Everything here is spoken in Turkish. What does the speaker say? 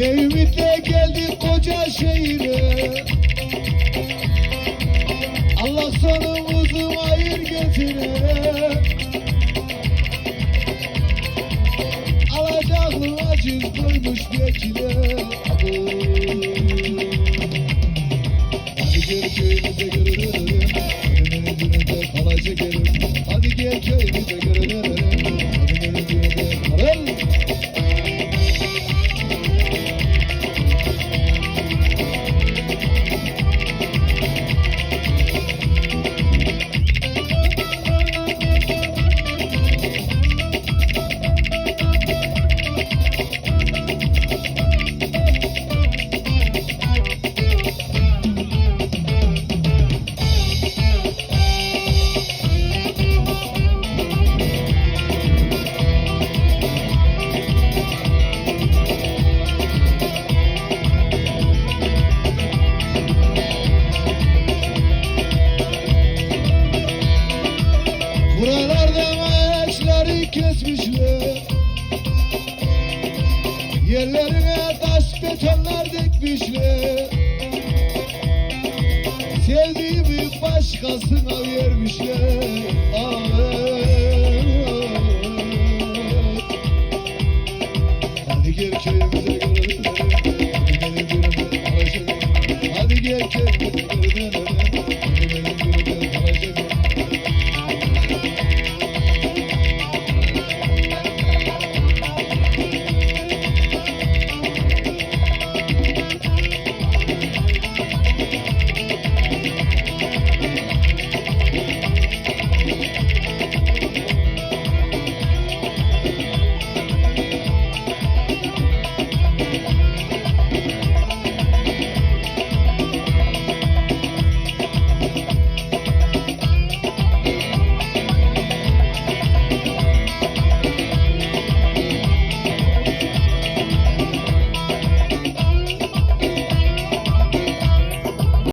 güzel şehire. Allah sonumuzu hayır getire Alacaklı aciz koymuş bekle Hadi gel köyümüze görünürüm Adımın düğünde kalaycı gelin kesmişler. Yerlerine taş betonlar dikmişler. Sevdiğimi başkasına vermişler. Ah,